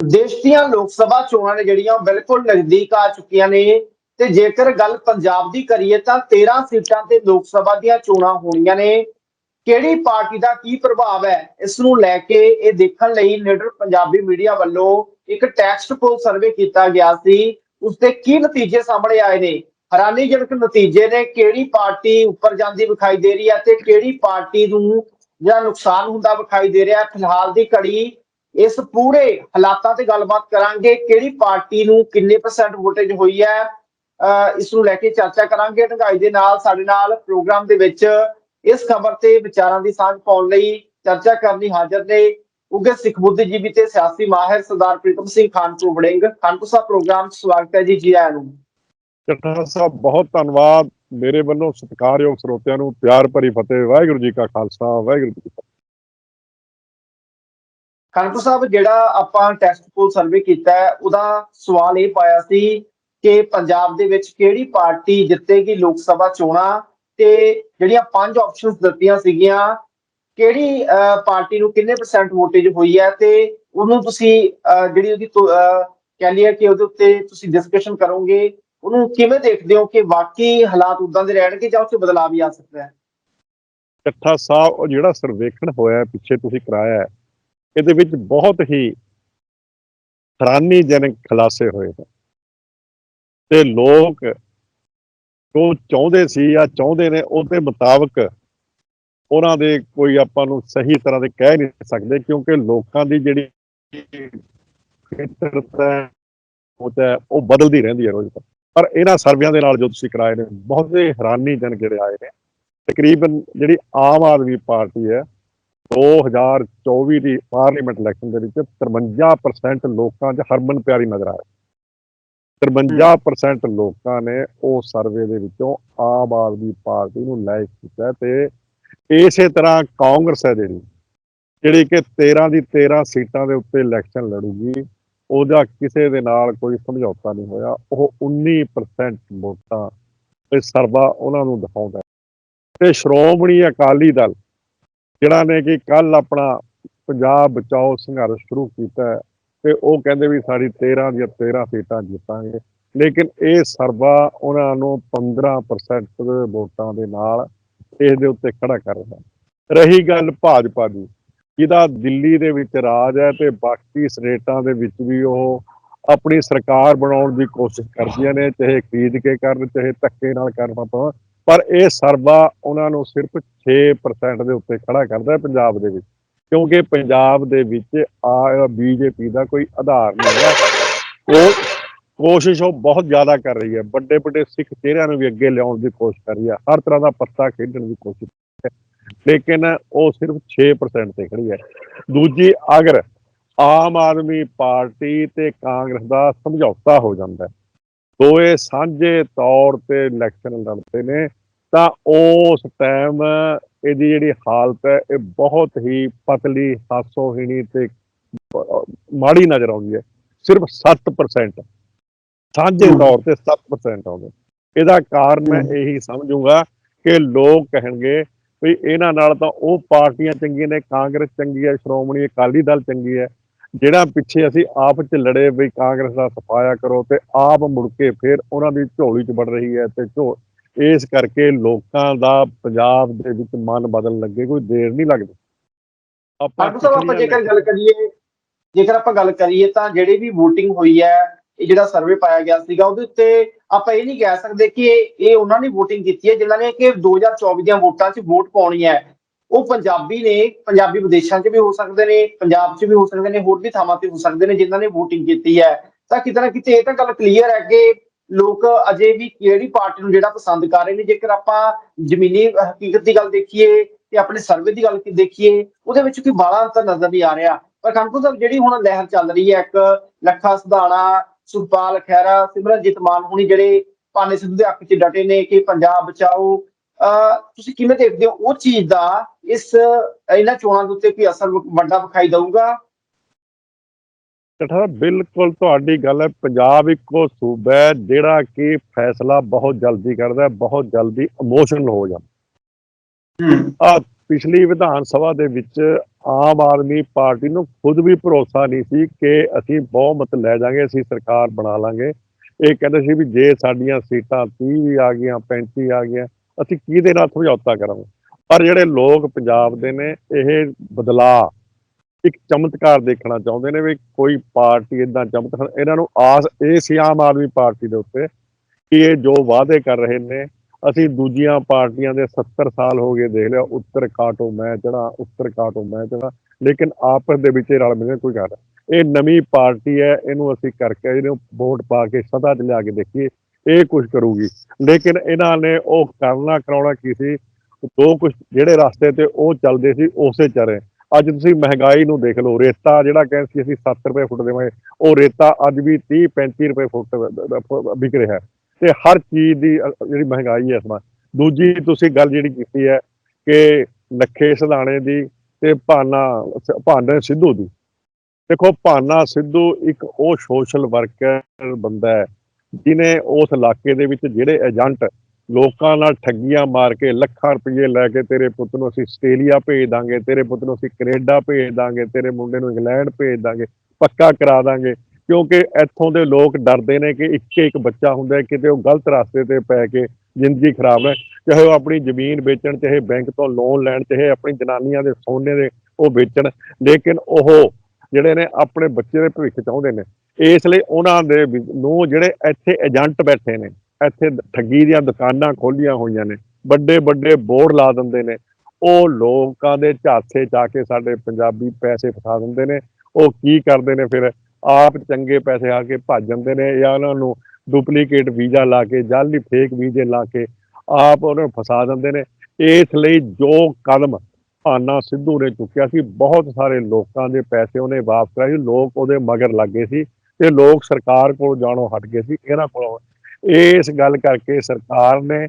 ਦੇਸ਼ ਦੀਆਂ ਲੋਕ ਸਭਾ ਚੋਣਾਂ ਨੇ ਜਿਹੜੀਆਂ ਬਿਲਕੁਲ ਨਜ਼ਦੀਕ ਆ ਚੁੱਕੀਆਂ ਨੇ। ਤੇ ਜੇਕਰ ਗੱਲ ਪੰਜਾਬ ਦੀ ਕਰੀਏ ਤਾਂ 13 ਸੀਟਾਂ ਤੇ ਲੋਕ ਸਭਾ ਦੀਆਂ ਚੋਣਾਂ ਹੋਣੀਆਂ ਨੇ। ਕਿਹੜੀ ਪਾਰਟੀ ਦਾ ਕੀ ਪ੍ਰਭਾਵ ਹੈ ਇਸ ਨੂੰ ਲੈ ਕੇ ਇਹ ਦੇਖਣ ਲਈ ਲੀਡਰ ਪੰਜਾਬੀ ਮੀਡੀਆ ਵੱਲੋਂ ਇੱਕ ਟੈਕਸਟ ਪੋਲ ਸਰਵੇ ਕੀਤਾ ਗਿਆ ਸੀ। ਉਸ ਦੇ ਕੀ ਨਤੀਜੇ ਸਾਹਮਣੇ ਆਏ ਨੇ? ਹੈਰਾਨੀਜਨਕ ਨਤੀਜੇ ਨੇ ਕਿਹੜੀ ਪਾਰਟੀ ਉੱਪਰ ਜਾਂਦੀ ਵਿਖਾਈ ਦੇ ਰਹੀ ਹੈ ਤੇ ਕਿਹੜੀ ਪਾਰਟੀ ਨੂੰ ਜਿਹੜਾ ਨੁਕਸਾਨ ਹੁੰਦਾ ਵਿਖਾਈ ਦੇ ਰਿਹਾ ਫਿਲਹਾਲ ਦੀ ਘੜੀ ਇਸ ਪੂਰੇ ਹਾਲਾਤਾਂ ਤੇ ਗੱਲਬਾਤ ਕਰਾਂਗੇ ਕਿਹੜੀ ਪਾਰਟੀ ਨੂੰ ਕਿੰਨੇ ਪਰਸੈਂਟ ਵੋਟੇਜ ਹੋਈ ਹੈ ਇਸ ਨੂੰ ਲੈ ਕੇ ਚਰਚਾ ਕਰਾਂਗੇ। ਢੰਗਾਈ ਦੇ ਨਾਲ ਸਾਡੇ ਨਾਲ ਪ੍ਰੋਗਰਾਮ ਦੇ ਵਿੱਚ ਇਸ ਖਬਰ ਤੇ ਵਿਚਾਰਾਂ ਦੀ ਸਾਂਝ ਪਾਉਣ ਲਈ ਚਰਚਾ ਕਰਨੀ ਹਾਜ਼ਰ ਨੇ ਉਗੇ ਸਿੱਖ ਬੁੱਧੀਜੀਵੀ ਤੇ ਸਿਆਸੀ ਮਾਹਿਰ ਸਰਦਾਰ ਪ੍ਰੀਤਮ ਸਿੰਘ ਖਾਨਪੁਰ ਵੜਿੰਗ। ਖਾਨਪੁਰ ਸਾਹਿਬ ਪ੍ਰੋਗਰਾਮ ਸਵਾਗਤ ਹੈ ਜੀ ਜੀ ਆਇਆਂ ਨੂੰ। ਚੱਠਾ ਸਾਹਿਬ, ਬਹੁਤ ਧੰਨਵਾਦ। ਮੇਰੇ ਵੱਲੋਂ ਸਤਿਕਾਰਯੋਗ ਸਰੋਤਿਆਂ ਨੂੰ ਪਿਆਰ ਭਰੀ ਫਤਿਹ। ਵਾਹਿਗੁਰੂ ਜੀ ਕਾ ਖਾਲਸਾ, ਵਾਹਿਗੁਰੂ ਜੀ ਕੀ ਫਤਿਹ ਸਾਹਿਬ ਜਿਹੜਾ ਆਪਾਂ ਟੈਸਟ ਪੋਲ ਸਰਵੇ ਕੀਤਾ ਉਹਦਾ ਸਵਾਲ ਇਹ ਪਾਇਆ ਸੀ ਕਿ ਪੰਜਾਬ ਦੇ ਵਿੱਚ ਕਿਹੜੀ ਪਾਰਟੀ ਜਿੱਤੇਗੀ ਲੋਕ ਸਭਾ ਚੋਣਾਂ ਤੇ ਜਿਹੜੀਆਂ ਪੰਜ ਆਪਸ਼ਨਸ ਦਿੱਤੀਆਂ ਸੀਗੀਆਂ ਕਿਹੜੀ ਪਾਰਟੀ ਨੂੰ ਕਿੰਨੇ ਪਰਸੈਂਟ ਵੋਟੇਜ ਹੋਈ ਹੈ ਤੇ ਉਹਨੂੰ ਤੁਸੀਂ ਜਿਹੜੀ ਉਹਦੀ ਤੁ- ਅਹ, ਕਹਿ ਲਈਏ ਕਿ ਉਹਦੇ ਉੱਤੇ ਤੁਸੀਂ ਡਿਸਕਸ਼ਨ ਕਰੋਗੇ ਉਹਨੂੰ ਕਿਵੇਂ ਦੇਖਦੇ ਹੋ ਕਿ ਵਾਕਈ ਹਾਲਾਤ ਉਦਾਂ ਦੇ ਰਹਿਣਗੇ ਜਾਂ ਉੱਥੇ 'ਚ ਬਦਲਾਅ ਵੀ ਆ ਸਕਦਾ ਹੈ? ਚੱਠਾ ਸਾਹਿਬ ਜਿਹੜਾ ਸਰਵੇਖਣ ਹੋਇਆ ਪਿੱਛੇ ਤੁਸੀਂ ਕਰਾਇਆ ਹੈ, ਇਹਦੇ ਵਿੱਚ ਬਹੁਤ ਹੀ ਹੈਰਾਨੀਜਨਕ ਖੁਲਾਸੇ ਹੋਏ ਨੇ ਤੇ ਲੋਕ ਜੋ ਚਾਹੁੰਦੇ ਸੀ ਜਾਂ ਚਾਹੁੰਦੇ ਨੇ, ਉਹਦੇ ਮੁਤਾਬਕ ਉਹਨਾਂ ਦੇ ਕੋਈ ਆਪਾਂ ਨੂੰ ਸਹੀ ਤਰ੍ਹਾਂ ਦੇ ਕਹਿ ਨਹੀਂ ਸਕਦੇ, ਕਿਉਂਕਿ ਲੋਕਾਂ ਦੀ ਜਿਹੜੀ ਫਿਤਰਤ ਹੈ, ਉਹ ਉਹ ਬਦਲਦੀ ਰਹਿੰਦੀ ਹੈ ਰੋਜ਼ ਪਰ ਇਹਨਾਂ ਸਰਵਿਆਂ ਦੇ ਨਾਲ ਜੋ ਤੁਸੀਂ ਕਰਾਏ ਨੇ, ਬਹੁਤ ਹੀ ਹੈਰਾਨੀਜਨਕ ਜਿਹੜੇ ਆਏ ਨੇ। ਤਕਰੀਬਨ ਜਿਹੜੀ ਆਮ ਆਦਮੀ ਪਾਰਟੀ ਹੈ 2024 ਦੀ ਪਾਰਲੀਮੈਂਟ ਇਲੈਕਸ਼ਨ ਦੇ ਵਿੱਚ 53% ਲੋਕਾਂ 'ਚ ਹਰਮਨ ਪਿਆਰੀ ਨਜ਼ਰ ਆਏ 53% ਲੋਕਾਂ ਨੇ ਉਹ ਸਰਵੇ ਦੇ ਵਿੱਚੋਂ ਆਮ ਆਦਮੀ ਪਾਰਟੀ ਨੂੰ ਲਾਇਕ ਕੀਤਾ ਤੇ ਇਸੇ ਤਰ੍ਹਾਂ ਕਾਂਗਰਸ ਹੈ ਜਿਹੜੀ ਜਿਹੜੀ ਕਿ 13 ਦੀ 13 ਸੀਟਾਂ ਦੇ ਉੱਤੇ ਇਲੈਕਸ਼ਨ ਲੜੂਗੀ, ਉਹਦਾ ਕਿਸੇ ਦੇ ਨਾਲ ਕੋਈ ਸਮਝੌਤਾ ਨਹੀਂ ਹੋਇਆ, ਉਹ 19% ਵੋਟਾਂ ਇਹ ਸਰਵਾ ਉਹਨਾਂ ਨੂੰ ਦਿਖਾਉਂਦਾ ਹੈ। ਤੇ ਸ਼੍ਰੋਮਣੀ ਅਕਾਲੀ ਦਲ ਜਿਹੜਾ ਨੇ ਕਿ ਕੱਲ ਆਪਣਾ ਪੰਜਾਬ ਬਚਾਓ ਸੰਘਰਸ਼ ਸ਼ੁਰੂ ਕੀਤਾ ਤੇ ਉਹ ਕਹਿੰਦੇ ਵੀ ਸਾਡੀ 13 ਦੀਆਂ 13 ਸੀਟਾਂ ਜਿੱਤਾਂਗੇ। ਲੇਕਿਨ ਇਹ ਸਰਵਾ ਉਹਨਾਂ ਨੂੰ 15% ਵੋਟਾਂ ਦੇ ਨਾਲ ਇਸ ਦੇ ਉੱਤੇ ਖੜਾ ਕਰ ਰਿਹਾ। ਰਹੀ ਗੱਲ ਭਾਜਪਾ ਦੀ, ਜਿਹਦਾ ਦਿੱਲੀ ਦੇ ਵਿੱਚ ਰਾਜ ਹੈ ਤੇ ਬਾਕੀ ਸਟੇਟਾਂ ਦੇ ਵਿੱਚ ਵੀ ਉਹ ਆਪਣੀ ਸਰਕਾਰ ਬਣਾਉਣ ਦੀ ਕੋਸ਼ਿਸ਼ ਕਰਦੀਆਂ ਨੇ, ਚਾਹੇ ਖਰੀਦ ਕੇ ਕਰਨ, ਚਾਹੇ ਧੱਕੇ ਨਾਲ ਕਰਨਾ ਪਵੇ। ਪਰ ਇਹ ਸਰਵਾ ਉਹਨਾਂ ਨੂੰ ਸਿਰਫ 6% ਦੇ ਉੱਤੇ ਖੜਾ ਕਰਦਾ ਹੈ ਪੰਜਾਬ ਦੇ ਵਿੱਚ। ਕਿਉਂਕਿ ਪੰਜਾਬ ਦੇ ਵਿੱਚ ਆ ਬੀਜੇਪੀ ਦਾ ਕੋਈ ਆਧਾਰ ਨਹੀਂ ਹੈ ਉਹ ਕੋਸ਼ਿਸ਼ ਉਹ ਬਹੁਤ ਜ਼ਿਆਦਾ ਕਰ ਰਹੀ ਹੈ। ਵੱਡੇ ਵੱਡੇ ਸਿੱਖ ਚਿਹਰਿਆਂ ਨੂੰ ਵੀ ਅੱਗੇ ਲਿਆਉਣ ਦੀ ਕੋਸ਼ਿਸ਼ ਕਰ ਰਹੀ ਹੈ। ਹਰ ਤਰ੍ਹਾਂ ਦਾ ਪੱਤਾ ਖੇਡਣ ਦੀ ਕੋਸ਼ਿਸ਼ ਕਰ ਰਹੀ ਹੈ। ਲੇਕਿਨ ਉਹ ਸਿਰਫ 6% ਤੇ ਖੜੀ ਹੈ। ਦੂਜੀ, ਅਗਰ ਆਮ ਆਦਮੀ ਪਾਰਟੀ ਤੇ ਕਾਂਗਰਸ ਦਾ ਸਮਝੌਤਾ ਹੋ ਜਾਂਦਾ ਹੈ ਦੋਏ ਸਾਂਝੇ ਤੌਰ ਤੇ ਇਲੈਕਸ਼ਨ ਲੜਦੇ ਨੇ ਤਾਂ ਉਸ ਟਾਈਮ ਇਹਦੀ ਜਿਹੜੀ ਹਾਲਤ ਹੈ ਇਹ ਬਹੁਤ ਹੀ ਪਤਲੀ ਹਾਸੋਹੀਣੀ ਤੇ ਮਾੜੀ ਨਜ਼ਰ ਆਉਂਦੀ ਹੈ। ਸਿਰਫ 7% ਸਾਂਝੇ। ਤੌਰ ਤੇ 7% ਆਉਂਦੇ ਇਹਦਾ ਕਾਰਨ ਮੈਂ ਇਹੀ ਸਮਝੂਗਾ ਕਿ ਲੋਕ ਕਹਿਣਗੇ ਵੀ ਇਹਨਾਂ ਨਾਲ ਤਾਂ ਉਹ ਪਾਰਟੀਆਂ ਚੰਗੀਆਂ ਨੇ ਕਾਂਗਰਸ ਚੰਗੀ ਹੈ ਸ਼੍ਰੋਮਣੀ ਅਕਾਲੀ ਦਲ ਚੰਗੀ ਹੈ। ਜਿਹੜਾ ਪਿੱਛੇ ਅਸੀਂ ਆਪ ਚ ਲੜੇ ਵੀ ਕਾਂਗਰਸ ਦਾ ਸਫਾਇਆ ਕਰੋ ਤੇ ਆਪ ਮੁੜ ਕੇ ਫਿਰ ਉਹਨਾਂ ਦੀ ਝੋਲੀ ਚ ਵੜ ਰਹੀ ਹੈ ਤੇ ਝੋ ਇਸ ਕਰਕੇ ਲੋਕਾਂ ਦਾ ਪੰਜਾਬ ਦੇ ਵਿੱਚ ਮਨ ਬਦਲਣ ਲੱਗੇ ਕੋਈ ਦੇਰ ਨਹੀਂ ਲੱਗਦੀ। ਆਪਾਂ ਜੇਕਰ ਗੱਲ ਕਰੀਏ ਜੇਕਰ ਆਪਾਂ ਗੱਲ ਕਰੀਏ ਤਾਂ ਜਿਹੜੀ ਵੀ VOTING ਹੋਈ ਹੈ ਇਹ ਜਿਹੜਾ ਸਰਵੇ ਪਾਇਆ ਗਿਆ ਸੀਗਾ ਉਹਦੇ ਉੱਤੇ ਆਪਾਂ ਇਹ ਨਹੀਂ ਕਹਿ ਸਕਦੇ ਕਿ ਇਹ ਇਹ ਉਹਨਾਂ ਨੇ VOTING ਕੀਤੀ ਹੈ ਜਿਨ੍ਹਾਂ ਨੇ ਕਿ 2024 ਦੀਆਂ ਵੋਟਾਂ 'ਚ ਵੋਟ ਪਾਉਣੀ ਹੈ। ਉਹ ਪੰਜਾਬੀ ਨੇ, ਪੰਜਾਬੀ ਵਿਦੇਸ਼ਾਂ 'ਚ ਵੀ ਹੋ ਸਕਦੇ ਨੇ, ਪੰਜਾਬ 'ਚ ਵੀ ਹੋ ਸਕਦੇ ਨੇ, ਹੋਰ ਵੀ ਥਾਵਾਂ ਤੇ ਹੋ ਸਕਦੇ ਨੇ ਜਿਨ੍ਹਾਂ ਨੇ VOTING ਕੀਤੀ ਹੈ। ਤਾਂ ਕਿਤੇ ਨਾ ਕਿਤੇ ਇਹ ਤਾਂ ਗੱਲ ਕਲੀਅਰ ਹੈ ਕਿ ਲੋਕ ਅਜੇ ਵੀ ਕਿਹੜੀ ਪਾਰਟੀ ਨੂੰ ਜਿਹੜਾ ਪਸੰਦ ਕਰ ਰਹੇ ਨੇ, ਜੇਕਰ ਆਪਾਂ ਜ਼ਮੀਨੀ ਹਕੀਕਤ ਦੀ ਗੱਲ ਦੇਖੀਏ ਤੇ ਆਪਣੇ ਸਰਵੇ ਦੀ ਗੱਲ ਦੇਖੀਏ, ਉਹਦੇ ਵਿੱਚ ਕੋਈ ਬਾਲਾ ਅੰਤਰ ਨਜ਼ਰ ਨਹੀਂ ਆ ਰਿਹਾ। ਪਰ ਖਾਨਪੁਰ ਸਾਹਿਬ ਜਿਹੜੀ ਹੁਣ ਲਹਿਰ ਚੱਲ ਰਹੀ ਹੈ, ਇੱਕ ਲੱਖਾ ਸਧਾਣਾ ਸੁਖਪਾਲ ਖਹਿਰਾ, ਸਿਮਰਨਜੀਤ ਮਾਨ ਹੁਣੀ ਜਿਹੜੇ ਪਾਨੇ ਸਿੱਧੂ ਦੇ ਹੱਕ 'ਚ ਡਟੇ ਨੇ ਕਿ ਪੰਜਾਬ ਬਚਾਓ ਤੁਸੀਂ ਕਿਵੇਂ ਦੇਖਦੇ ਹੋ ਉਹ ਚੀਜ਼ ਦਾ ਇਸ ਇਹਨਾਂ ਚੋਣਾਂ ਦੇ ਉੱਤੇ ਕੋਈ ਅਸਰ ਵੱਡਾ ਵਿਖਾਈ ਦਊਗਾ? ਕਠਾ ਬਿਲਕੁਲ ਤੁਹਾਡੀ ਗੱਲ ਹੈ। ਪੰਜਾਬ ਇੱਕੋ ਸੂਬਾ ਹੈ ਜਿਹੜਾ ਕਿ ਫੈਸਲਾ ਬਹੁਤ ਜਲਦੀ ਕਰਦਾ ਹੈ ਬਹੁਤ ਜਲਦੀ ਇਮੋਸ਼ਨਲ ਹੋ ਜਾਂਦਾ ਆ ਪਿਛਲੀ ਵਿਧਾਨ ਸਭਾ ਦੇ ਵਿੱਚ ਆਮ ਆਦਮੀ ਪਾਰਟੀ ਨੂੰ ਖੁਦ ਵੀ ਭਰੋਸਾ ਨਹੀਂ ਸੀ ਕਿ ਅਸੀਂ ਬਹੁਮਤ ਲੈ ਜਾਾਂਗੇ ਅਸੀਂ ਸਰਕਾਰ ਬਣਾ ਲਾਂਗੇ। ਇਹ ਕਹਿੰਦੇ ਸੀ ਵੀ ਜੇ ਸਾਡੀਆਂ ਸੀਟਾਂ 30 ਵੀ ਆ ਗਈਆਂ 35 ਆ ਗਈਆਂ ਅਸੀਂ ਕਿਹਦੇ ਨਾਲ ਸਮਝੌਤਾ ਕਰਾਂਗੇ? ਪਰ ਜਿਹੜੇ ਲੋਕ ਪੰਜਾਬ ਦੇ ਨੇ, ਇਹ ਬਦਲਾਅ ਇੱਕ ਚਮਤਕਾਰ ਦੇਖਣਾ ਚਾਹੁੰਦੇ ਨੇ ਵੀ ਕੋਈ ਪਾਰਟੀ ਇਦਾਂ ਚਮਤਕਾਰ ਇਹਨਾਂ ਨੂੰ ਆਸ, ਇਹ ਸੀ ਆਮ ਆਦਮੀ ਪਾਰਟੀ ਦੇ ਉੱਤੇ ਕਿ ਇਹ ਜੋ ਵਾਅਦੇ ਕਰ ਰਹੇ ਨੇ, ਅਸੀਂ ਦੂਜੀਆਂ ਪਾਰਟੀਆਂ ਦੇ 70 ਸਾਲ ਹੋ ਗਏ ਦੇਖ ਲਿਆ, ਉੱਤਰ ਕਾਟੋ ਮੈਂ ਚੜਾ ਉੱਤਰ ਕਾਟੋ ਮੈਂ ਚੜਾ ਲੇਕਿਨ ਆਪਸ ਦੇ ਵਿੱਚ ਇਹ ਰਲ ਮਿਲ ਕੋਈ ਗੱਲ ਇਹ ਨਵੀਂ ਪਾਰਟੀ ਹੈ, ਇਹਨੂੰ ਅਸੀਂ ਕਰਕੇ ਇਹਨੂੰ ਵੋਟ ਪਾ ਕੇ ਸਦਾ ਚ ਲਿਆ ਕੇ ਦੇਖੀਏ ਇਹ ਕੁਝ ਕਰੂਗੀ। ਲੇਕਿਨ ਇਹਨਾਂ ਨੇ ਉਹ ਕਰਨਾ ਕਰਾਉਣਾ ਕੀ ਸੀ? ਦੋ ਕੁਝ ਜਿਹੜੇ ਰਸਤੇ ਤੇ ਉਹ ਚੱਲਦੇ ਸੀ, ਉਸੇ ਚਰੇ। ਅੱਜ ਤੁਸੀਂ ਮਹਿੰਗਾਈ ਨੂੰ ਦੇਖ ਲਓ, ਰੇਤਾ ਜਿਹੜਾ ਕਹਿੰਦੇ ਸੀ ਅਸੀਂ 7 ਰੁਪਏ ਫੁੱਟ ਦੇਵਾਂਗੇ, ਉਹ ਰੇਤਾ ਅੱਜ ਵੀ 30 35 ਰੁਪਏ ਫੁੱਟ ਵਿਕ ਰਿਹਾ ਤੇ ਹਰ ਚੀਜ਼ ਦੀ ਜਿਹੜੀ ਮਹਿੰਗਾਈ ਹੈ ਇਸ ਵਾਰ। ਦੂਜੀ ਤੁਸੀਂ ਗੱਲ ਜਿਹੜੀ ਕੀਤੀ ਹੈ ਕਿ ਲੱਖੇ ਸਧਾਣੇ ਦੀ ਤੇ ਭਾਨਾ ਭਾਨਾ ਸਿੱਧੂ ਦੀ। ਦੇਖੋ, ਭਾਨਾ ਸਿੱਧੂ ਇੱਕ ਉਹ ਸੋਸ਼ਲ ਵਰਕਰ ਬੰਦਾ ਹੈ। ਜਿਨੇ ਉਸ ਇਲਾਕੇ ਦੇ ਵਿੱਚ ਜਿਹੜੇ ਏਜੰਟ ਲੋਕਾਂ ਨਾਲ ਠੱਗੀਆਂ ਮਾਰ ਕੇ ਲੱਖਾਂ ਰੁਪਏ ਲੈ ਕੇ ਤੇਰੇ ਪੁੱਤ ਨੂੰ ਅਸੀਂ ਆਸਟ੍ਰੇਲੀਆ ਭੇਜ ਦਾਂਗੇ, ਤੇਰੇ ਪੁੱਤ ਨੂੰ ਅਸੀਂ ਕੈਨੇਡਾ ਭੇਜ ਦਾਂਗੇ, ਤੇਰੇ ਮੁੰਡੇ ਨੂੰ ਇੰਗਲੈਂਡ ਭੇਜ ਦਾਂਗੇ, ਪੱਕਾ ਕਰਾ ਦਾਂਗੇ। ਕਿਉਂਕਿ ਇੱਥੋਂ ਦੇ ਲੋਕ ਡਰਦੇ ਨੇ ਕਿ ਇੱਕ ਇੱਕ ਬੱਚਾ ਹੁੰਦਾ, ਕਿਤੇ ਉਹ ਗਲਤ ਰਸਤੇ ਤੇ ਪੈ ਕੇ ਜ਼ਿੰਦਗੀ ਖਰਾਬ ਹੈ। ਚਾਹੇ ਉਹ ਆਪਣੀ ਜ਼ਮੀਨ ਵੇਚਣ, ਚਾਹੇ ਬੈਂਕ ਤੋਂ ਲੋਨ ਲੈਣ, ਚਾਹੇ ਆਪਣੀ ਜਨਾਨੀਆਂ ਦੇ ਸੋਨੇ ਦੇ ਉਹ ਵੇਚਣ, ਲੇਕਿਨ ਉਹ ਜਿਹੜੇ ਨੇ ਆਪਣੇ ਬੱਚੇ ਦੇ ਭਵਿੱਖ ਚਾਹੁੰਦੇ ਨੇ ਇਸ ਲਈ ਉਹਨਾਂ ਦੇ ਨੂੰ ਜਿਹੜੇ ਇੱਥੇ ਏਜੰਟ ਬੈਠੇ ਨੇ, ਇੱਥੇ ਠੱਗੀ ਦੀਆਂ ਦੁਕਾਨਾਂ ਖੋਲੀਆਂ ਹੋਈਆਂ ਨੇ, ਵੱਡੇ ਵੱਡੇ ਬੋਰਡ ਲਾ ਦਿੰਦੇ ਨੇ, ਉਹ ਲੋਕਾਂ ਦੇ ਝਾਸੇ ਚਾ ਕੇ ਸਾਡੇ ਪੰਜਾਬੀ ਪੈਸੇ ਫਸਾ ਦਿੰਦੇ ਨੇ, ਉਹ ਕੀ ਕਰਦੇ ਨੇ ਫਿਰ? ਆਪ ਚੰਗੇ ਪੈਸੇ ਆ ਕੇ ਭੱਜ ਜਾਂਦੇ ਨੇ ਜਾਂ ਉਹਨਾਂ ਨੂੰ ਡੁਪਲੀਕੇਟ ਵੀਜ਼ਾ ਲਾ ਕੇ, ਜਾਲੀ ਫੇਕ ਵੀਜ਼ੇ ਲਾ ਕੇ ਆਪ ਉਹਨਾਂ ਨੂੰ ਫਸਾ ਦਿੰਦੇ ਨੇ। ਇਸ ਲਈ ਜੋ ਕਦਮ ਆਨਾ ਸਿੱਧੂ ਨੇ ਚੁੱਕਿਆ ਸੀ, ਬਹੁਤ ਸਾਰੇ ਲੋਕਾਂ ਦੇ ਪੈਸੇ ਉਹਨੇ ਵਾਪਸ ਕਰਾਏ ਸੀ, ਲੋਕ ਉਹਦੇ ਮਗਰ ਲੱਗੇ ਸੀ। ਤੇ ਲੋਕ ਸਰਕਾਰ ਕੋਲ ਜਾਣੋਂ ਹਟ ਗਏ ਸੀ, ਇਹਨਾਂ ਕੋਲੋਂ। ਇਸ ਗੱਲ ਕਰਕੇ ਸਰਕਾਰ ਨੇ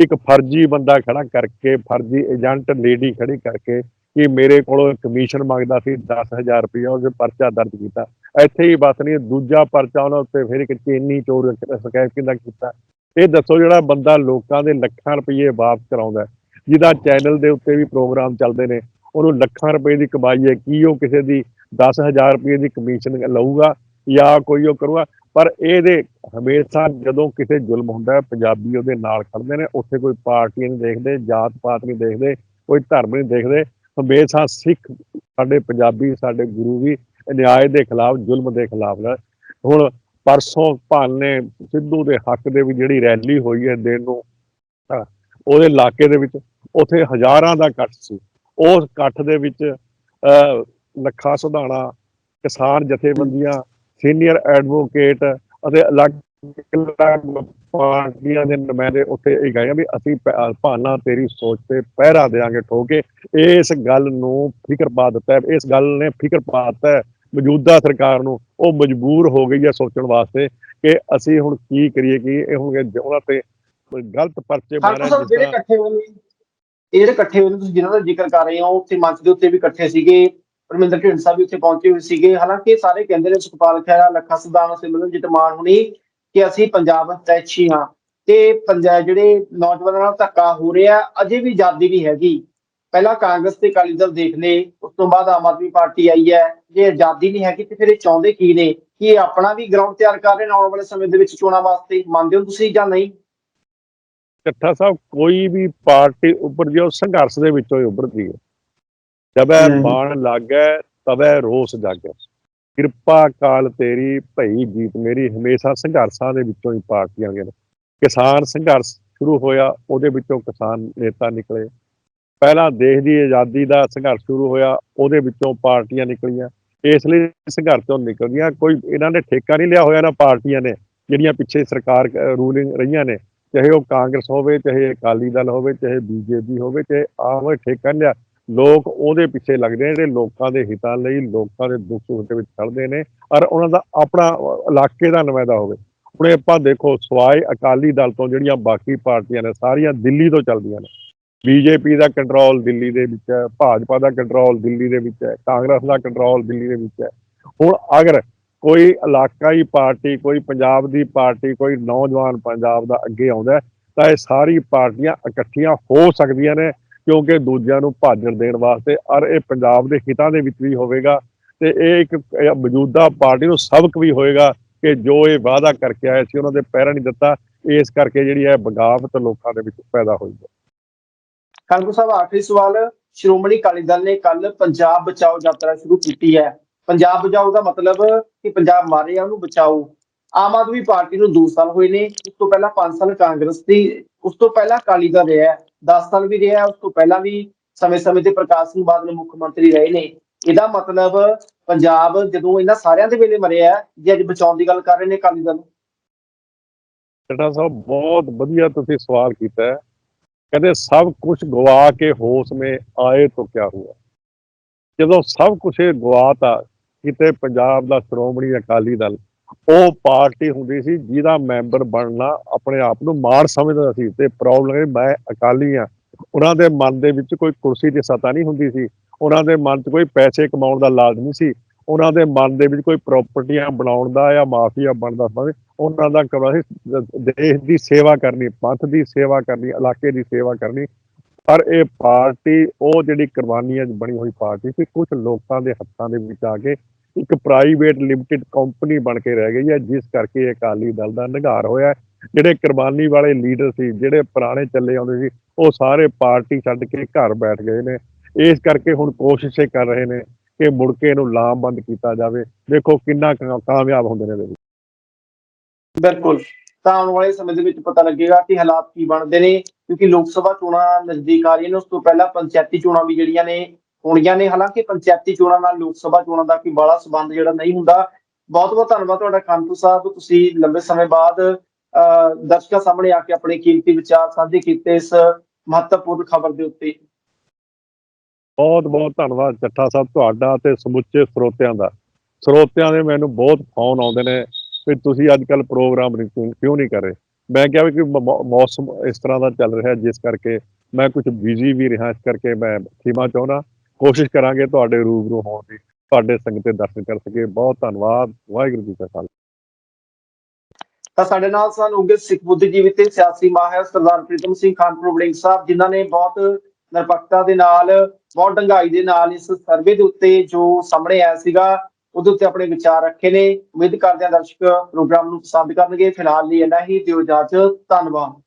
ਇੱਕ ਫਰਜ਼ੀ ਬੰਦਾ ਖੜਾ ਕਰਕੇ, ਫਰਜ਼ੀ ਏਜੰਟ, ਲੇਡੀ ਖੜੀ ਕਰਕੇ ਕਿ ਮੇਰੇ ਕੋਲੋਂ ਕਮਿਸ਼ਨ ਮੰਗਦਾ ਸੀ 10000 ਰੁਪਏ ਉਹਦੇ ਪਰਚਾ ਦਰਜ ਕੀਤਾ। ਇੱਥੇ ਹੀ ਬਸ ਨਹੀਂ, ਦੂਜਾ ਪਰਚਾ ਉਹਨਾਂ ਉੱਤੇ ਫਿਰ ਇੱਕ ਚੇਨੀ ਚੋਰ ਸਕੈਮ ਕਿੰਦਾ ਕੀਤਾ। ਇਹ ਦੱਸੋ ਜਿਹੜਾ ਬੰਦਾ ਲੋਕਾਂ ਦੇ ਲੱਖਾਂ ਰੁਪਏ ਵਾਪਸ ਕਰਾਉਂਦਾ ਜਿਹਦਾ ਚੈਨਲ ਦੇ ਉੱਤੇ ਵੀ ਪ੍ਰੋਗਰਾਮ ਚੱਲਦੇ ਨੇ, ਉਹਨੂੰ ਲੱਖਾਂ ਰੁਪਏ ਦੀ ਕਮਾਈ ਹੈ, ਕੀ ਉਹ ਕਿਸੇ ਦੀ 10000 ਰੁਪਏ ਦੀ ਕਮਿਸ਼ਨ ਲਊਗਾ? ਜਾਂ ਕੋਈ ਉਹ ਕਰੂਗਾ, ਪਰ ਇਹਦੇ ਹਮੇਸ਼ਾ ਜਦੋਂ ਕਿਸੇ ਜ਼ੁਲਮ ਹੁੰਦਾ ਹੈ, ਪੰਜਾਬੀ ਉਹਦੇ ਨਾਲ ਖੜਦੇ ਨੇ, ਉੱਥੇ ਕੋਈ ਪਾਰਟੀ ਨਹੀਂ ਦੇਖਦੇ, ਜਾਤ ਪਾਤ ਨਹੀਂ ਦੇਖਦੇ, ਕੋਈ ਧਰਮ ਨਹੀਂ ਦੇਖਦੇ। ਹਮੇਸ਼ਾ ਸਿੱਖ ਸਾਡੇ ਪੰਜਾਬੀ, ਸਾਡੇ ਗੁਰੂ ਵੀ ਅਨਿਆਏ ਦੇ ਖਿਲਾਫ, ਜ਼ੁਲਮ ਦੇ ਖਿਲਾਫ ਹੁਣ ਪਰਸੋਂ ਭਾਨੇ ਸਿੱਧੂ ਦੇ ਹੱਕ ਦੇ ਵੀ ਜਿਹੜੀ ਰੈਲੀ ਹੋਈ ਹੈ ਦਿਨ ਨੂੰ ਉਹਦੇ ਇਲਾਕੇ ਦੇ ਵਿੱਚ ਉੱਥੇ ਹਜ਼ਾਰਾਂ ਦਾ ਇਕੱਠ ਸੀ। ਉਸ ਇਕੱਠ ਦੇ ਵਿੱਚ, ਅਹ ਲੱਖਾ ਸੁਧਾਣਾ ਕਿਸਾਨ ਜਥੇਬੰਦੀਆਂ ਸੀਨੀਅਰ ਐਡਵੋਕੇਟ ਅਤੇ ਅਲੱਗ ਅਲੱਗ ਪਾਰਟੀਆਂ ਦੇ ਨੁਮਾਇੰਦੇ ਉੱਥੇ ਇਹ ਗਏ ਵੀ ਅਸੀਂ ਭਾਨਾ ਤੇਰੀ ਸੋਚ ਤੇ ਪਹਿਰਾ ਦੇਾਂਗੇ ਠੋਕੇ। ਇਸ ਗੱਲ ਨੂੰ ਫਿਕਰ ਪਾ ਦਿੱਤਾ ਹੈ। ਇਸ ਗੱਲ ਨੇ ਫਿਕਰ ਪਾ ਦਿੱਤਾ ਹੈ। ਮੌਜੂਦਾ ਸਰਕਾਰ ਨੂੰ ਉਹ ਮਜਬੂਰ ਹੋ ਗਈ ਹੈ ਸੋਚਣ ਵਾਸਤੇ ਕਿ ਅਸੀਂ ਹੁਣ ਕੀ ਕਰੀਏ ਕਿ ਇਹ ਹੁਣ ਉਹਨਾਂ ਤੇ ਗਲਤ ਪਰਚੇ ਮਾਰੇ ਜਿਹੜੇ ਇਕੱਠੇ ਹੋਏ ਨੇ ਇਹ ਇਕੱਠੇ ਹੋਏ ਨੇ ਤੁਸੀਂ ਜਿਨ੍ਹਾਂ ਦਾ ਜ਼ਿਕਰ ਕਰ ਰਹੇ ਹੋ ਉੱਥੇ ਮੰਚ ਦੇ ਉੱਤੇ ਵੀ ਇਕੱਠੇ ਸੀਗੇ। ਪਰਮਿੰਦਰ ਢਿੰਡਸਾ ਵੀ ਉੱਥੇ ਪਹੁੰਚੇ ਹੋਏ ਸੀਗੇ। ਹਾਲਾਂਕਿ ਸਾਰੇ ਕਹਿੰਦੇ ਨੇ ਸੁਖਪਾਲ ਖਹਿਰਾ, ਲੱਖਾ ਸਿਧਾਣਾ ਸਿਮਰਨਜੀਤ ਮਾਨ ਹੁਣੀ ਕਿ ਅਸੀਂ ਪੰਜਾਬ ਤੈਛੀ ਹਾਂ ਤੇ ਪੰਜਾਬ ਜਿਹੜੇ ਨੌਜਵਾਨਾਂ ਨਾਲ ਧੱਕਾ ਹੋ ਰਿਹਾ, ਅਜੇ ਵੀ ਆਜ਼ਾਦੀ ਨਹੀਂ ਹੈਗੀ। ਪਹਿਲਾਂ ਕਾਂਗਰਸ ਤੇ ਅਕਾਲੀ ਦਲ ਦੇਖ ਲਏ ਉਸ ਤੋਂ ਬਾਅਦ ਆਮ ਆਦਮੀ ਪਾਰਟੀ ਆਈ ਹੈ। ਜੇ ਆਜ਼ਾਦੀ ਨਹੀਂ ਹੈਗੀ ਤੇ ਫਿਰ ਇਹ ਚਾਹੁੰਦੇ ਕੀ ਨੇ? ਕਿ ਇਹ ਆਪਣਾ ਵੀ ਗਰਾਊਂਡ ਤਿਆਰ ਕਰ ਰਹੇ ਨੇ ਆਉਣ ਵਾਲੇ ਸਮੇਂ ਦੇ ਵਿੱਚ ਚੋਣਾਂ ਵਾਸਤੇ? ਮੰਨਦੇ ਹੋ ਤੁਸੀਂ ਜਾਂ ਨਹੀਂ? ਚੱਠਾ ਸਾਹਿਬ, ਕੋਈ ਵੀ ਪਾਰਟੀ ਉੱਪਰ ਜੋ ਸੰਘਰਸ਼ ਦੇ ਵਿੱਚੋਂ ਹੀ ਉੱਭਰਦੀ ਹੈ। ਹਮ। ਬਾਣ ਲੱਗੈ ਤਵੈ ਰੋਸ ਜਾਗੈ। ਕਿਰਪਾ ਕਾਲ ਤੇਰੀ ਭਈ ਜੀਤ ਮੇਰੀ। ਹਮੇਸ਼ਾ ਸੰਘਰਸ਼ਾਂ ਦੇ ਵਿੱਚੋਂ ਹੀ ਪਾਰਟੀਆਂ ਗਏ ਕਿਸਾਨ ਸੰਘਰਸ਼ ਸ਼ੁਰੂ ਹੋਇਆ ਉਹਦੇ ਵਿੱਚੋਂ ਕਿਸਾਨ ਨੇਤਾ ਨਿਕਲੇ। ਪਹਿਲਾਂ ਦੇਸ਼ ਦੀ ਆਜ਼ਾਦੀ ਦਾ ਸੰਘਰਸ਼ ਸ਼ੁਰੂ ਹੋਇਆ ਉਹਦੇ ਵਿੱਚੋਂ ਪਾਰਟੀਆਂ ਨਿਕਲੀਆਂ। ਇਸ ਲਈ ਸੰਘਰਸ਼ ਤੋਂ ਨਿਕਲਦੀਆਂ ਕੋਈ ਇਹਨਾਂ ਨੇ ਠੇਕਾ ਨਹੀਂ ਲਿਆ ਹੋਇਆ ਨਾ ਪਾਰਟੀਆਂ ਨੇ ਜਿਹੜੀਆਂ ਪਿੱਛੇ ਸਰਕਾਰ ਰੂਲਿੰਗ ਰਹੀਆਂ ਨੇ। ਚਾਹੇ ਉਹ ਕਾਂਗਰਸ ਹੋਵੇ ਚਾਹੇ ਅਕਾਲੀ ਦਲ ਹੋਵੇ ਚਾਹੇ ਬੀਜੇਪੀ ਹੋਵੇ ਚਾਹੇ ਆਮ ਠੇਕਾ ਨਹੀਂ ਲਿਆ। ਲੋਕ ਉਹਦੇ ਪਿੱਛੇ ਲੱਗਦੇ ਨੇ ਜਿਹੜੇ ਲੋਕਾਂ ਦੇ ਹਿੱਤਾਂ ਲਈ ਲੋਕਾਂ ਦੇ ਦੁੱਖ ਸੁੱਖ ਦੇ ਵਿੱਚ ਖੜਦੇ ਨੇ ਔਰ ਉਹਨਾਂ ਦਾ ਆਪਣਾ ਇਲਾਕੇ ਦਾ ਨੁਮਾਇੰਦਾ ਹੋਵੇ। ਹੁਣੇ ਆਪਾਂ ਦੇਖੋ ਸਵਾਏ ਅਕਾਲੀ ਦਲ ਤੋਂ ਜਿਹੜੀਆਂ ਬਾਕੀ ਪਾਰਟੀਆਂ ਨੇ ਸਾਰੀਆਂ ਦਿੱਲੀ ਤੋਂ ਚੱਲਦੀਆਂ ਨੇ। ਬੀਜੇਪੀ ਦਾ ਕੰਟਰੋਲ ਦਿੱਲੀ ਦੇ ਵਿੱਚ ਹੈ, ਭਾਜਪਾ ਦਾ ਕੰਟਰੋਲ ਦਿੱਲੀ ਦੇ ਵਿੱਚ ਹੈ, ਕਾਂਗਰਸ ਦਾ ਕੰਟਰੋਲ ਦਿੱਲੀ ਦੇ ਵਿੱਚ ਹੈ। ਹੁਣ ਅਗਰ ਕੋਈ ਇਲਾਕਾਈ ਪਾਰਟੀ, ਕੋਈ ਪੰਜਾਬ ਦੀ ਪਾਰਟੀ, ਕੋਈ ਨੌਜਵਾਨ ਪੰਜਾਬ ਦਾ ਅੱਗੇ ਆਉਂਦਾ ਤਾਂ ਇਹ ਸਾਰੀ ਪਾਰਟੀਆਂ ਇਕੱਠੀਆਂ ਹੋ ਸਕਦੀਆਂ ਨੇ ਕਿਉਂਕਿ ਦੂਜਿਆਂ ਨੂੰ ਭਾਜਣ ਦੇਣ ਵਾਸਤੇ, ਔਰ ਇਹ ਪੰਜਾਬ ਦੇ ਹਿੱਤਾਂ ਦੇ ਵਿੱਚ ਵੀ ਹੋਵੇਗਾ, ਤੇ ਇਹ ਇੱਕ ਮੌਜੂਦਾ ਪਾਰਟੀ ਨੂੰ ਸਬਕ ਵੀ ਹੋਏਗਾ ਕਿ ਜੋ ਇਹ ਵਾਅਦਾ ਕਰਕੇ ਆਏ ਸੀ, ਉਹਨਾਂ ਦੇ ਪੈਰਾਂ ਨਹੀਂ ਦਿੱਤਾ, ਇਸ ਕਰਕੇ ਜਿਹੜੀ ਹੈ ਬਗਾਵਤ ਲੋਕਾਂ ਦੇ ਵਿੱਚ ਪੈਦਾ ਹੋਈ ਹੈ। ਕਾਂਗਰਸ ਸਾਹਿਬ, ਆਖਰੀ ਸਵਾਲ, ਸ਼੍ਰੋਮਣੀ ਅਕਾਲੀ ਦਲ ਨੇ ਕੱਲ ਪੰਜਾਬ ਬਚਾਓ ਯਾਤਰਾ ਸ਼ੁਰੂ ਕੀਤੀ ਹੈ। ਪੰਜਾਬ ਬਚਾਓ ਦਾ ਮਤਲਬ ਕਿ ਪੰਜਾਬ ਮਾਰੇ ਆ ਉਹਨੂੰ ਬਚਾਓ। ਆਮ ਆਦਮੀ ਪਾਰਟੀ ਨੂੰ 2 ਸਾਲ ਹੋਏ ਨੇ, ਉਸ ਤੋਂ ਪਹਿਲਾਂ 5 ਸਾਲ ਕਾਂਗਰਸ ਦੀ, ਉਸ ਤੋਂ ਪਹਿਲਾਂ ਅਕਾਲੀ ਦਲ ਰਿਹਾ 10 ਸਾਲ ਵੀ ਰਿਹਾ, ਉਸ ਤੋਂ ਪਹਿਲਾਂ ਵੀ ਸਮੇਂ-ਸਮੇਂ ਤੇ ਪ੍ਰਕਾਸ਼ ਸਿੰਘ ਬਾਦਲ ਮੁੱਖ ਮੰਤਰੀ ਰਹੇ ਨੇ। ਇਹਦਾ ਮਤਲਬ ਪੰਜਾਬ ਜਦੋਂ ਇਹਨਾਂ ਸਾਰਿਆਂ ਦੇ ਵੇਲੇ ਮਰਿਆ ਜੇ ਅੱਜ ਬਚਾਉਣ ਦੀ ਗੱਲ ਕਰ ਰਹੇ ਨੇ ਅਕਾਲੀ ਦਲ। ਟੱਡਾ ਸਾਹਿਬ, ਬਹੁਤ ਵਧੀਆ ਤੁਸੀਂ ਸਵਾਲ ਕੀਤਾ ਹੈ। ਕਹਿੰਦੇ ਸਭ ਕੁਝ ਗਵਾ ਕੇ ਹੋਸ਼ ਮੇ ਆਏ ਤਾਂ ਕੀ ਹੋਇਆ ਜਦੋਂ ਸਭ ਕੁਝ ਇਹ ਗਵਾਤਾ, ਕਿਤੇ ਪੰਜਾਬ ਦਾ ਸ਼੍ਰੋਮਣੀ ਅਕਾਲੀ ਦਲ ਉਹ ਪਾਰਟੀ ਹੁੰਦੀ ਸੀ ਜਿਹਦਾ ਮੈਂਬਰ ਬਣਨਾ ਆਪਣੇ ਆਪ ਨੂੰ ਮਾਣ ਸਮਝਦਾ ਸੀ ਤੇ ਪ੍ਰੋਬਲਮ ਇਹ ਮੈਂ ਅਕਾਲੀ ਆ ਉਹਨਾਂ ਦੇ ਮਨ ਦੇ ਵਿੱਚ ਕੋਈ ਕੁਰਸੀ ਦੀ ਸਤਾ ਨਹੀਂ ਹੁੰਦੀ ਸੀ। ਉਹਨਾਂ ਦੇ ਮਨ 'ਚ ਕੋਈ ਪੈਸੇ ਕਮਾਉਣ ਦਾ ਲਾਲਚ ਨਹੀਂ ਸੀ। ਉਹਨਾਂ ਦੇ ਮਨ ਦੇ ਵਿੱਚ ਕੋਈ ਪ੍ਰਾਪਰਟੀਆਂ ਬਣਾਉਣ ਦਾ ਜਾਂ ਮਾਫੀਆ ਬਣਦਾ ਸੀ। ਉਹਨਾਂ ਦਾ ਕਮਾ ਸੀ, ਦੇਸ਼ ਦੀ ਸੇਵਾ ਕਰਨੀ, ਪੰਥ ਦੀ ਸੇਵਾ ਕਰਨੀ, ਇਲਾਕੇ ਦੀ ਸੇਵਾ ਕਰਨੀ। ਪਰ ਇਹ ਪਾਰਟੀ, ਉਹ ਜਿਹੜੀ ਕੁਰਬਾਨੀਆਂ 'ਚ ਬਣੀ ਹੋਈ ਪਾਰਟੀ ਸੀ ਕੁਝ ਲੋਕਾਂ ਦੇ ਹੱਥਾਂ ਦੇ ਵਿੱਚ ਆ ਕੇ ਇੱਕ ਪ੍ਰਾਈਵੇਟ ਲਿਮਟਿਡ ਕੰਪਨੀ ਬਣ ਕੇ ਰਹਿ ਗਈ ਹੈ, ਜਿਸ ਕਰਕੇ ਅਕਾਲੀ ਦਲ ਦਾ ਨਿਗਾਰ ਹੋਇਆ ਜਿਹੜੇ ਕੁਰਬਾਨੀ ਵਾਲੇ ਲੀਡਰ ਸੀ, ਜਿਹੜੇ ਪੁਰਾਣੇ ਚੱਲੇ ਆਉਂਦੇ ਸੀ, ਉਹ ਸਾਰੇ ਪਾਰਟੀ ਛੱਡ ਕੇ ਘਰ ਬੈਠ ਗਏ ਨੇ। ਇਸ ਕਰਕੇ ਹੁਣ ਕੋਸ਼ਿਸ਼ੇ ਕਰ ਰਹੇ ਨੇ ਕਿ ਮੁੜ ਕੇ ਇਹਨੂੰ ਲਾਮਬੰਦ ਕੀਤਾ ਜਾਵੇ। ਦੇਖੋ ਕਿੰਨਾ ਕਾਮਯਾਬ ਹੁੰਦੇ ਨੇ ਇਹਦੇ ਬਿਲਕੁਲ। ਤਾਂ ਆਉਣ ਵਾਲੇ ਸਮੇਂ ਦੇ ਵਿੱਚ ਪਤਾ ਲੱਗੇਗਾ ਕਿ ਹਾਲਾਤ ਕੀ ਬਣਦੇ ਨੇ, ਕਿਉਂਕਿ ਲੋਕ ਸਭਾ ਚੋਣਾਂ ਨਜ਼ਦੀਕ ਆ ਰਹੀਆਂ ਨੇ। ਉਸ ਤੋਂ ਪਹਿਲਾਂ ਪੰਚਾਇਤੀ ਚੋਣਾਂ ਵੀ ਜਿਹੜੀਆਂ ਨੇ ਹੋਣੀਆਂ ਨੇ। ਹਾਲਾਂਕਿ ਪੰਚਾਇਤੀ ਚੋਣਾਂ ਨਾਲ ਲੋਕ ਸਭਾ ਚੋਣਾਂ ਦਾ ਕੋਈ ਬਾਲਾ ਸਬੰਧ ਜਿਹੜਾ ਨਹੀਂ ਹੁੰਦਾ। ਬਹੁਤ ਬਹੁਤ ਧੰਨਵਾਦ ਤੁਹਾਡਾ ਕਾਂਤੂ ਸਾਹਿਬ। ਤੁਸੀਂ ਲੰਬੇ ਸਮੇਂ ਬਾਅਦ ਦਰਸ਼ਕਾਂ ਸਾਹਮਣੇ ਆ ਕੇ ਆਪਣੇ ਕੀਮਤੀ ਵਿਚਾਰ ਸਾਂਝੇ ਕੀਤੇ ਇਸ ਮਹੱਤਵਪੂਰਨ ਖਬਰ ਦੇ ਉੱਤੇ। ਬਹੁਤ ਬਹੁਤ ਧੰਨਵਾਦ ਚੱਠਾ ਸਾਹਿਬ ਤੁਹਾਡਾ ਤੇ ਸਮੁੱਚੇ ਸਰੋਤਿਆਂ ਦਾ। ਸਰੋਤਿਆਂ ਦੇ ਮੈਨੂੰ ਬਹੁਤ ਫੋਨ ਆਉਂਦੇ ਨੇ ਵੀ ਤੁਸੀਂ ਅੱਜ ਕੱਲ ਪ੍ਰੋਗਰਾਮ ਕਿਉਂ- ਕਿਉਂ ਨਹੀਂ ਕਰ ਰਹੇ? ਮੈਂ ਕਿਹਾ ਵੀ ਕਿ ਮੌਸਮ ਇਸ ਤਰ੍ਹਾਂ ਦਾ ਚੱਲ ਰਿਹਾ, ਜਿਸ ਕਰਕੇ ਮੈਂ ਕੁਝ ਬਿਜ਼ੀ ਵੀ ਰਿਹਾ, ਇਸ ਕਰਕੇ ਮੈਂ ਖਿਮਾ ਚਾਹੁੰਦਾ। ਕੋਸ਼ਿਸ਼ ਕਰਾਂਗੇ ਤੁਹਾਡੇ ਰੂਬਰੂ ਹੋਣ ਦੀ, ਤੁਹਾਡੇ ਸੰਗਤ ਦੇ ਦਰਸ਼ਨ ਕਰ ਸਕੇ ਬਹੁਤ ਧੰਨਵਾਦ। ਵਾਹਿਗੁਰੂ ਜੀ ਕਾ ਖਾਲਸਾ। ਤਾਂ ਸਾਡੇ ਨਾਲ ਸਨ ਉਗੇ ਸਿੱਖ ਬੁੱਧੀਜੀਵੀ ਤੇ ਸਿਆਸੀ ਮਾਹਿਰ ਸਰਦਾਰ ਪ੍ਰੀਤਮ ਸਿੰਘ ਖਾਨਪੁਰ ਵੜਿੰਗ ਸਾਹਿਬ, ਜਿਨ੍ਹਾਂ ਨੇ ਬਹੁਤ ਨਿਰਪੱਖਤਾ ਦੇ ਨਾਲ, ਬਹੁਤ ਡੰਗਾਈ ਦੇ ਨਾਲ ਇਸ ਸਰਵੇ ਦੇ ਉੱਤੇ ਜੋ ਸਾਹਮਣੇ ਆਇਆ ਸੀਗਾ, ਉਹਦੇ ਉੱਤੇ ਆਪਣੇ ਵਿਚਾਰ ਰੱਖੇ ਨੇ। ਉਮੀਦ ਕਰਦੇ ਹਾਂ ਦਰਸ਼ਕ ਪ੍ਰੋਗਰਾਮ ਨੂੰ ਪਸੰਦ ਕਰਨਗੇ। ਫਿਲਹਾਲ ਲਈ ਇੰਨਾ ਹੀ। ਦਿਓ ਇਜਾਜ਼ਤ। ਧੰਨਵਾਦ।